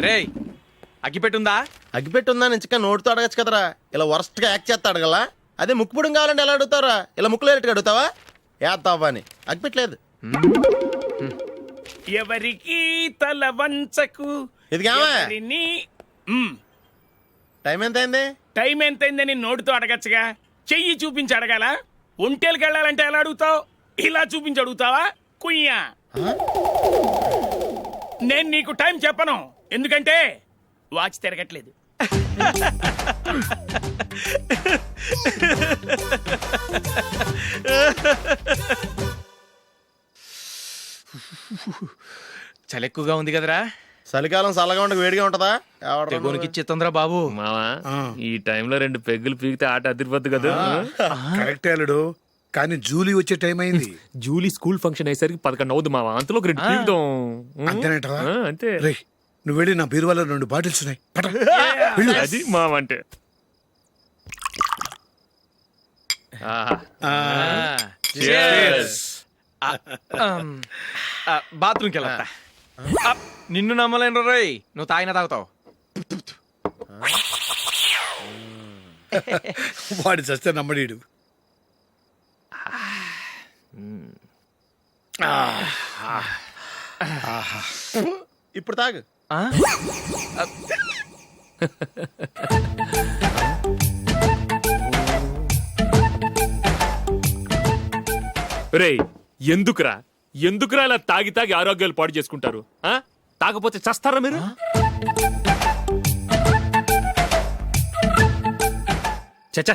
రేయ్ అగ్గిపెట్టుందా? అగ్గిపెట్టి ఉందా నుంచి నోటితో అడగచ్చు కదరా. ఇలా వరస్ట్గా యాక్ట్ చేస్తా అడగలా అదే ముక్కుపుడం కావాలంటే ఎలా అడుగుతారా ఇలా ముక్కులేటట్టు అడుగుతావా? ఏత్తావా అని అగ్గిపెట్టలేదు. ఎవరికి తల వంచకు. ఇది ఎవరిని? మ్మ్. టైం ఎంత అయింది టైం ఎంతైందని నోటితో అడగచ్చుగా. చెయ్యి చూపించి అడగాల? ఒంటేలకు వెళ్ళాలంటే ఎలా అడుగుతావు? ఇలా చూపించి అడుగుతావా? కుయ్యా. నేను నీకు టైం చెప్పను. ఎందుకంటే వాచ్ తిరగట్లేదు. చలి ఎక్కువగా ఉంది కదరా? చలికాలం చల్లగా ఉండక వేడిగా ఉంటదా? తెగోనికి ఇచ్చేతుందిరా బాబు. మావా ఈ టైంలో రెండు పెగ్గులు పీకితే ఆట అదిరిపోద్దు కదా. కరెక్టే అల్లుడు. కానీ జూలీ వచ్చే టైం అయింది. జూలీ స్కూల్ ఫంక్షన్ అయ్యేసరికి పదకొండు అవుద్ది మావా? అంతలో ఒక రెండు పీకుదాం. అంతేనేటవా? ఆ, అంతే. రే నువ్వు వెళ్ళి నా బీరువాలో రెండు బాటిల్స్ ఉన్నాయి. పట. అది మావా అంటే. ఆహా. ఆ, బాత్రూమ్కి వెళ్ళా నిన్ను నమ్మలేను రోయ్. నువ్వు తాగినా తాగుతావు. వాడి చస్తే నమ్మడీడు. ఇప్పుడు తాగు. ఆ? రేయ్ ఎందుకురా? ఎందుకురా ఇలా తాగి తాగి ఆరోగ్యాలు పాడు చేసుకుంటారు? ఆ? తాగపోతే చస్తారా మీరు? చచ్చా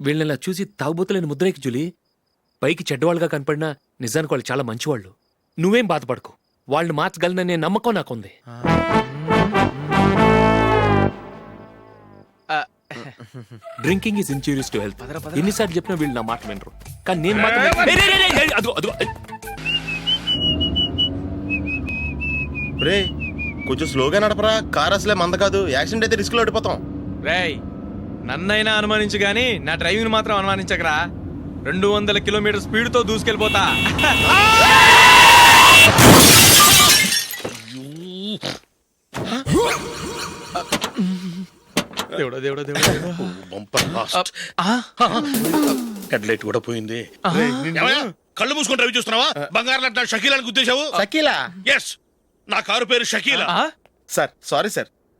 వీళ్ళని ఇలా చూసి తాగుబోతులేని ముద్రేకి జూలీ పైకి చెడ్డవాళ్ళుగా కనపడినా నిజానికి వాళ్ళు చాలా మంచివాళ్ళు నువ్వేం బాధపడకు వాళ్ళని మార్చగలననే నమ్మకం నాకుంది drinking is injurious to health ఎన్నిసార్లు చెప్పినా వీళ్ళు నా మాట వినరు కానీ నేను మాత్రం ఏయ్, రేయ్, రేయ్, రేయ్, అదిగో, అదిగో. రే కొంచెం స్లోగా నడపరా కార్ అసలే మంద కాదు యాక్సిడెంట్ అయితే రిస్క్లో ఓడిపోతాం రేయ్ నన్నైనా అనుమానించు గాని నా డ్రైవింగ్ మాత్రం అనుమానించకరా. రెండు వందల కిలోమీటర్ స్పీడ్తో దూసుకెళ్ళిపోతా. దేవుడా దేవుడా దేవుడా. బంపర్ లాస్ట్ హెడ్ లైట్ కూడా పోయింది. ఏమయ్యా? కళ్ళు మూసుకొని రవి చూస్తున్నావా? బంగారం లాంటి షకీలాని గుర్తించావు షకీలా? ఎస్ నా కారు పేరు షకీలా. ఆ? Sir sorry sir.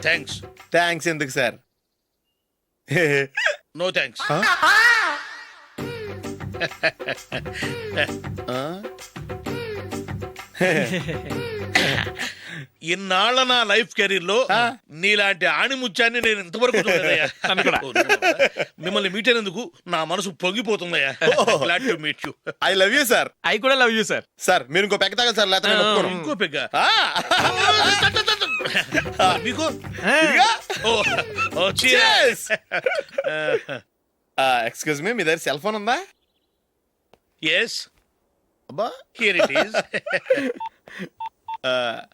Thanks thanks ఎందుకు సార్? నో థ్యాంక్స్ ఇన్నాళ్ళ నా లైఫ్ కెరీర్లో నీలాంటి ఆణిముత్యాన్ని నేను ఇంతవరకు చూడలేదయ్యా. మిమ్మల్ని మీట్ అయినందుకు నా మనసు పొంగిపోతుందయ్యా. Glad to meet you I love you sir అవి కూడా లవ్ యూ సార్ సార్ మీరు ఇంకో పెక్క తాగండి సార్ లేకపోతే నేను ఒప్పుకోను. ఇంకో పెగ్గ. ఆ. మీకు? ఇదిగా. ఓ ఓ cheers. Cheers. ఎక్స్క్యూజ్ మీ మీ దగ్గర సెల్ ఫోన్ ఉందా? yes. అబ్బా. Here it is.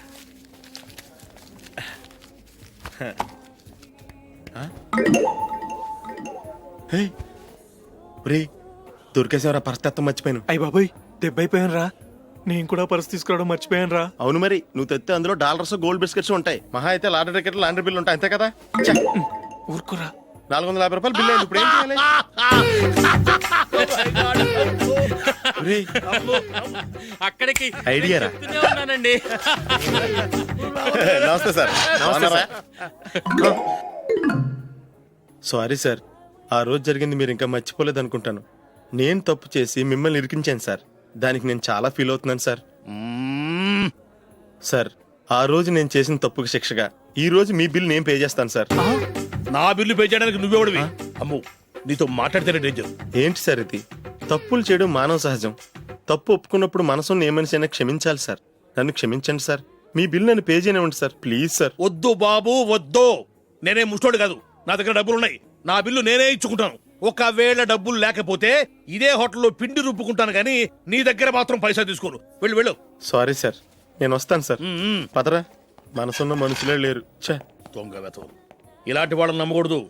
రే దొరికేసేవరా పరిస్థితి మర్చిపోయాను. అయ్య బాబాయ్ దెబ్బైపోయాను రా నేను కూడా పర్స్ తీసుకురావడం మర్చిపోయాను రా అవును మరి నువ్వు తెస్తే అందులో డాలర్స్ గోల్డ్ బిస్కెట్స్ ఉంటాయి. మహా అయితే లాటరీ టికెట్ లాండ్రీ బిల్లు ఉంటాయి అంతే కదా? ఊరుకురా. నాలుగు వందల యాభై రూపాయలు బిల్లు అయింది ఇప్పుడు ఏం చేయాలి రేయ్, అక్కడికి ఐడియా రా. చెప్తూనే ఉన్నానండి. నమస్తే సార్. బాగున్నారా? సారీ. సార్. ఆ రోజు జరిగింది మీరు ఇంకా మర్చిపోలేదు అనుకుంటాను నేను తప్పు చేసి మిమ్మల్ని ఇరికించాను సార్. దానికి నేను చాలా ఫీల్ అవుతున్నాను సార్. మ్మ్. సార్ ఆ రోజు నేను చేసిన తప్పుకి శిక్షగా. ఈ రోజు మీ బిల్ నేను పే చేస్తాను సార్. నా బిల్లు పే చేయడానికి నువ్వెవడివి? అమ్ము నీతో మాట్లాడితేనే డేంజర్ ఏంటి సార్ ఇది? తప్పులు చేయడం మానవ సహజం. తప్పు ఒప్పుకున్నప్పుడు మనసుని ఏ మనిషి అయినా క్షమించాలి సార్. నన్ను క్షమించండి సార్. మీ బిల్ నన్ను పే చేయనివ్వండి సార్. Please sir. వద్దు బాబు వద్దు. నేనే ముష్టోడు కాదు. నా దగ్గర డబ్బులు ఉన్నాయి. నా బిల్లు నేనే ఇచ్చుకుంటాను. ఒకవేళ డబ్బులు లేకపోతే ఇదే హోటల్లో పిండి రుబ్బుకుంటాను కానీ నీ దగ్గర మాత్రం పైసా తీసుకోను. వెళ్ళు వెళ్ళు. Sorry sir. నేను వస్తాను సార్. పదరా. మనసున్న మనుషులే లేరు. ఛే. దొంగ వెతవు ఇలాంటి వాళ్ళని నమ్మకూడదు.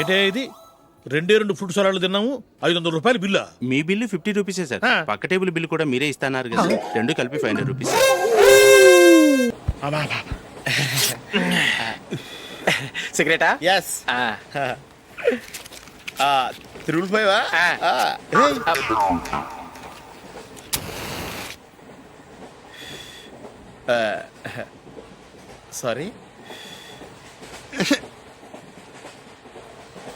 ఏంటే ఇది? రెండే రెండు ఫుడ్ సలాడ్లు తిన్నాము ఐదు వందల రూపాయలు బిల్లా. మీ బిల్లు ఫిఫ్టీ రూపీసే సార్. పక్క టేబుల్ బిల్ కూడా మీరే ఇస్తాన్నారు కదా. రెండు కలిపి five hundred rupees. సిగరెటా? Yes triple five sorry.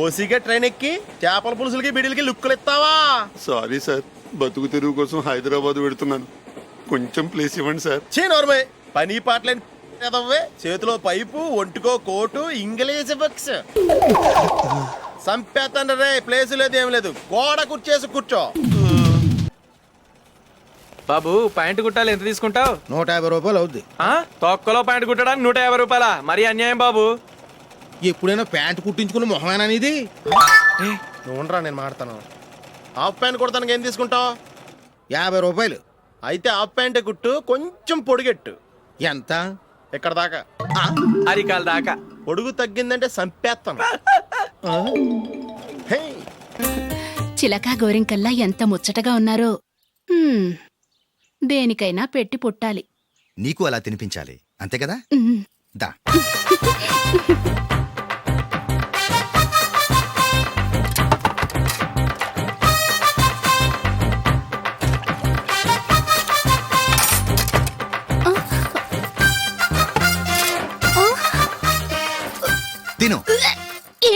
ఓసిగా train ఎక్కి చేపల పులుసులకి బిడిలకి లుక్కులు ఇస్తావా? సారీ సార్ బతుకు తెరువు కోసం హైదరాబాద్ పెడుతున్నాను కొంచెం ప్లేస్ ఇవ్వండి సార్ చే నోర్మే. పని పాటలేని ఎదవ్వే. చేతిలో పైపు ఒంటికో కోటు ఇంగ్లీష్ బుక్స్ సంపేతండ్రి రే ప్లేస్ లేదు ఏం లేదు. గోడ కుర్చేసి కూర్చో. బాబు ప్యాంటు కుట్టాలి ఎంత తీసుకుంటావు? నూట యాభై రూపాయలు అవుద్ది. తొక్కలో ప్యాంటు కుట్టడానికి నూట యాభై రూపాయల? మరి అన్యాయం బాబు. ఎప్పుడైనా ప్యాంట్ కుట్టించుకున్న మొహమేనా ఇది నువ్వు ఉండరా నేను మాడతాను. హాఫ్ ప్యాంట్ కుడతానికి ఏం తీసుకుంటావు? యాభై రూపాయలు. అయితే హాఫ్ ప్యాంటే కుట్టు కొంచెం పొడిగెట్టు. ఎంత? ఇక్కడ దాకా? అరికాల దాకా. పొడుగు తగ్గిందంటే సంపేస్తాను హే! చిలకా గోరింకల్లా ఎంత ముచ్చటగా ఉన్నారో. హ్మ్, దేనికైనా పెట్టి పుట్టాలి. నీకు అలా తినిపించాలి. అంతే కదా. దా.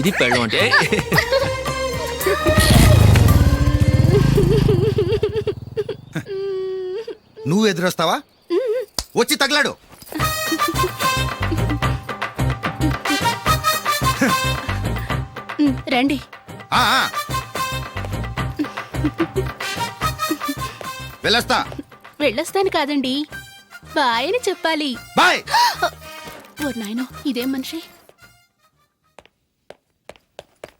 ఇది పెళ్ళం అంటే. నువ్వు ఎదురొస్తావా? వచ్చి తగలాడు. రండి. వెళ్ళొస్తా. వెళ్ళొస్తాను కాదండి. బాయ్ అని చెప్పాలి. బాయ్. ఓ నాయనో ఇదేం మనిషి?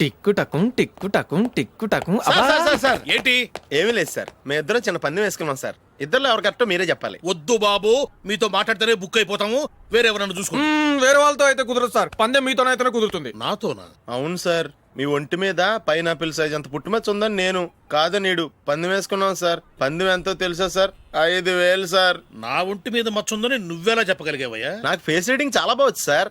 టిక్కు టకుం టిక్కు టకుం టిక్కు టకుం సార్ సార్ సార్. సార్ ఏంటి? ఏమీ లేదు సార్. మేము ఇద్దరం చిన్న పందెం వేసుకున్నాం సార్. ఇద్దరు ఎవరు కరెక్టో మీరే చెప్పాలి. వద్దు బాబు మీతో మాట్లాడితేనే బుక్ అయిపోతాము. వేరెవరన్నా చూసుకో వేరే వాళ్ళతో అయితే కుదరదు సార్. పందెం మీతోనైతేనే కుదురుతుంది. నాతోనా? అవును సార్. మీ ఒంటి మీద పైనాపిల్ సైజ్ అంత పుట్టుమచ్చ ఉందని నేను కాదు నీడు. పందెం వేసుకున్నాం సార్. పందెం ఎంతో తెలుసా సార్? ఐదు వేలు సార్. నా ఒంటి మీద మచ్చ ఉందని నువ్వెలా చెప్పగలిగావయ్యా? నాకు ఫేస్ రీడింగ్ చాలా బాగుంది సార్.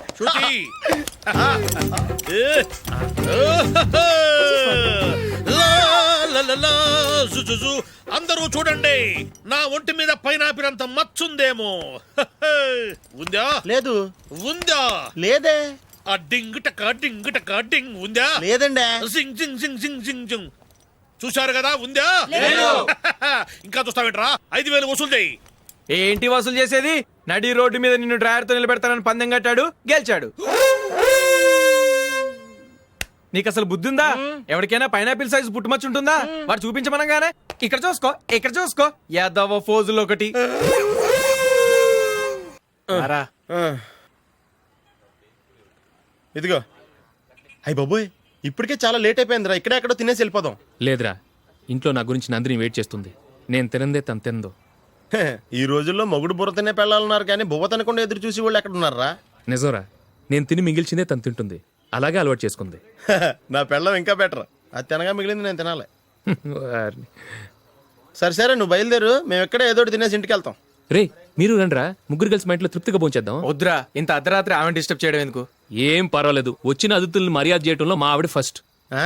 శృతి. ఏ. లా, లా, లా, లా, జు, జు, జు. అందరూ చూడండి. నా ఒంటి మీద పైనాపినంత మచ్చుందేమో. ఉందా? లేదు. ఉందా? లేదే. ఆ డింగ్ టక డింగ్ టక డింగ్ ఉందా? లేదండి. జింగ్ జింగ్ జింగ్ జింగ్ జింగ్ జింగ్. చూశారు కదా ఉందా? ఇంకా చూస్తావేంట్రా? ఐదు వేలు వసూలు చేయి. ఏంటి వసూలు చేసేది? నడి రోడ్డు మీద నిన్ను డ్రైవర్తో నిలబెడతానని పందెం కట్టాడు గెలిచాడు. నీకు అసలు బుద్ధి ఉందా ఎవరికైనా పైనాపిల్ సైజ్ పుట్టుమచ్చు ఉంటుందా? వాడు చూపించమనగానే. ఇక్కడ చూసుకో ఇక్కడ చూసుకో. యాదవ ఫోజులు ఒకటి. ఇదిగో. అయ్యి బాబోయ్ ఇప్పటికే చాలా లేట్ అయిపోయిందిరా. ఇక్కడే ఎక్కడో తినేసి వెళ్ళిపోదాం. లేదురా. ఇంట్లో నా గురించి నందిని వెయిట్ చేస్తుంది. నేను తినందే తను తిందో హే, ఈ రోజుల్లో మొగుడు బుర్ర తినే పెళ్ళాలన్నారు కానీ బువ్వ తినకుండా ఎదురు చూసి వాళ్ళు ఎక్కడ ఉన్నారా నిజంరా. నేను తిని మిగిల్చిందే తను తింటుంది. అలాగే అలవాటు చేసుకుంది. నా పెళ్ళం ఇంకా బెటర్ అది తినగా మిగిలింది నేను తినాలి. వారిని. సరే సరే నువ్వు బయలుదేరు. మేము ఎక్కడ ఏదో ఒకటి తినేసి ఇంటికి వెళ్తాం. రే మీరు రండ్రా. ముగ్గురు కలిసి మా ఇంట్లో తృప్తిగా పోంచేద్దాం వద్దురా ఇంత అర్ధరాత్రి ఆమె డిస్టర్బ్ చేయడం ఎందుకు? ఏం పర్వాలేదు. వచ్చిన అతిథుల్ని మర్యాద చేయటంలో మా ఆవిడ ఫస్ట్ ఆ?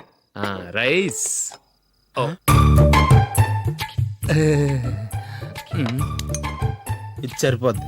రైస్. ఇది సరిపోద్ది.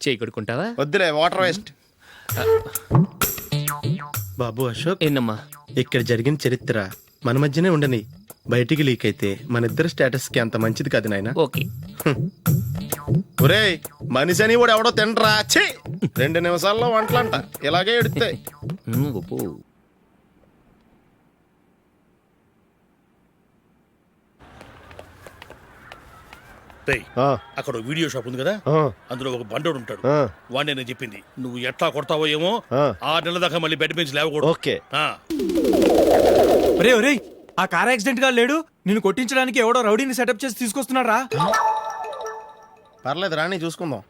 చేయి కొడుకుంటావా వద్దులే వాటర్ వేస్ట్ బాబు అశోక్ ఏంటమ్మా ఇక్కడ జరిగిన చరిత్ర మన మధ్యనే ఉండని. బయటికి లీక్ అయితే మన ఇద్దరు స్టేటస్కి అంత మంచిది కాదు నాయన. ఓకే. ఒరే మనిషి అని కూడా ఎవడో తినరా? ఛీ! రెండు నిమిషాల్లో వంటలంట. ఇలాగే ఎడితే ఉమ్. రేయ్, అక్కడ వీడియో షాప్ ఉంది కదా? అందులో ఒక బండోడు ఉంటాడు. వాడిని నేను చెప్పింది నువ్వు ఎట్లా కొడతావో ఏమో ఆ. నెల దాకా మళ్ళీ బెడ్ బెంచ్ లేవకూడదు. ఓకే. ఆ, ఒరే ఒరే ఆ కార్ యాక్సిడెంట్గా లేడు. నిన్ను కొట్టించడానికి ఎవడో రౌడీని సెటప్ చేసి తీసుకొస్తున్నాడు రా పర్లేదు రాని చూసుకుందాం.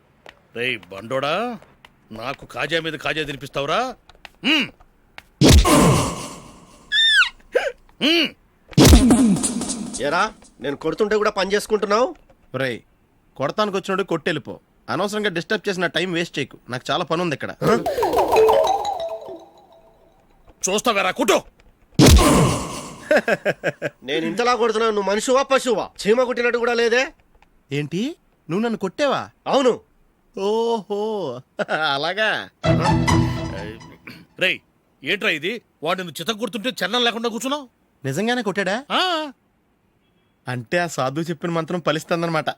రేయ్ బండోడా నాకు కాజా మీద కాజా తినిపిస్తావురా? మ్మ్. మ్మ్. ఎరా నేను కొడుతుంటే కూడా పని చేసుకుంటున్నావు? ఒరే కొడతానికి వచ్చినట్టు కొట్టెళ్ళిపో. అనవసరంగా డిస్టర్బ్ చేసిన టైం వేస్ట్ చేయకు. నాకు చాలా పని ఉంది ఇక్కడ చూస్తావేరా? కుట్టు! నేను ఇంతలా కొడుతున్నావు నువ్వు మనిషివా పశువా? చీమ కుట్టినట్టు కూడా లేదే? ఏంటి? నువ్వు నన్ను కొట్టేవా? అవును. ఓహో. అలాగా? రేయ్ ఏంట్రా ఇది? వాడు నువ్వు చిత్త గుర్తుంటే చలనం లేకుండా కూర్చున్నావు? నిజంగానే కొట్టాడా? ఆ, అంటే ఆ సాధువు చెప్పిన మంత్రం ఫలిస్తుందన్నమాట.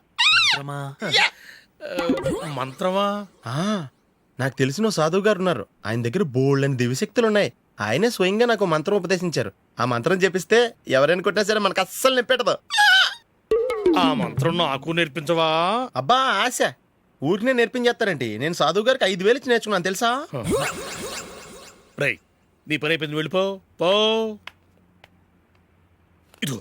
మంత్రమా? ఆ, నాకు తెలిసిన ఓ సాధువు గారు ఉన్నారు. ఆయన దగ్గర బోల్డ్ అని దివ్యశక్తులు ఉన్నాయి. ఆయనే స్వయంగా నాకు ఓ మంత్రం ఉపదేశించారు. ఆ మంత్రం చెప్పిస్తే ఎవరైనా కొట్టినా సరే మనకు అస్సలు నిప్పెట్టదు ఆ మంత్రం నాకు నేర్పించవా? అబ్బా ఆశ. ఊరినే నేర్పించేస్తారండి. నేను సాధువు గారికి ఐదు వేలు ఇచ్చి నేర్చుకున్నాను తెలుసా? రేయ్ నీ పని అయిపోయింది వెళ్ళిపో. పో. ఇదిగో.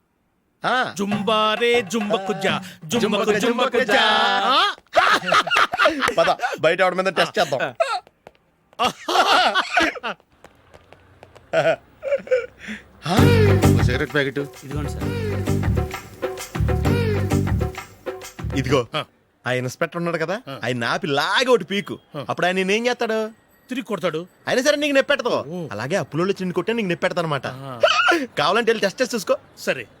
జుంబారే జుంబకు జా జుంబకు జుంబకు జా పద బయట ఆవిడ మీద టెస్ట్ చేద్దాం. Cigarette packet. ఇదిగో ఆ. ఇన్స్పెక్టర్ ఉన్నాడు కదా ఆయన ఆపి లాగే ఒకటి పీకు. అప్పుడు ఆయన నేనేం చేస్తాడు? తిరిగి కొడతాడు. అయినా సరే నీకు నెప్పెడతావు అలాగే అప్పులో చిన్న కొట్టే నీకు నెప్పెడతా అనమాట కావాలంటే వెళ్ళి టెస్ట్ చేసి చూసుకో. సరే. ఏ.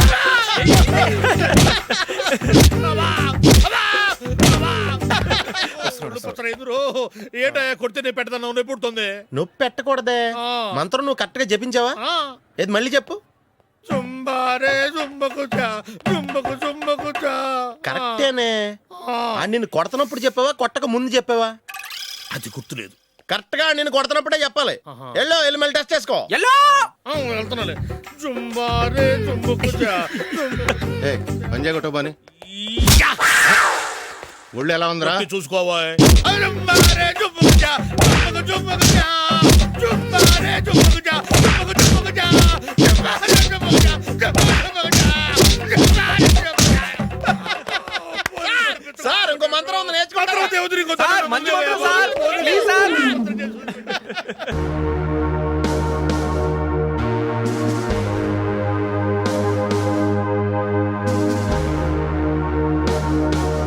ఏంటో కొడితే నేను పెడతాను నొప్పి పుడుతుంది నొప్పి పెట్టకూడదే. మంత్రం నువ్వు కరెక్ట్గా జపించావా ఏది మళ్ళీ చెప్పు. జుంబారే జుంబకుచా జుంబకు జుంబకుచా కరెక్టేనే. ఆ. నిన్ను కొడుతున్నప్పుడు చెప్పావా? కొట్టక ముందు చెప్పావా? అది గుర్తులేదు. కరెక్ట్గా నేను కొడుతున్నప్పుడే చెప్పాలి ఎల్లో వెళ్ళి మళ్ళీ టెస్ట్ చేసుకో. ఎల్లో! వెళ్తున్నాలే. జుంబారే జుంబకుచా ఏ పంజాగ టోబాని ఒళ్ళు ఎలా ఉందిరా? చూసుకోవా జుంబారే జుంబకుచా జుంబకు జుంబకుచా జుంబారే జుంబకుచా జుంబకు జుంబకుచా జుంబారే జుంబకుచా జుంబకు జుంబకుచా జుంబారే సార్ ఇంకో మంత్రం ఉంది నేర్చుకుంటారా దేవుడు ఇంకో సార్ మంచి మంత్రం సార్. Please sir.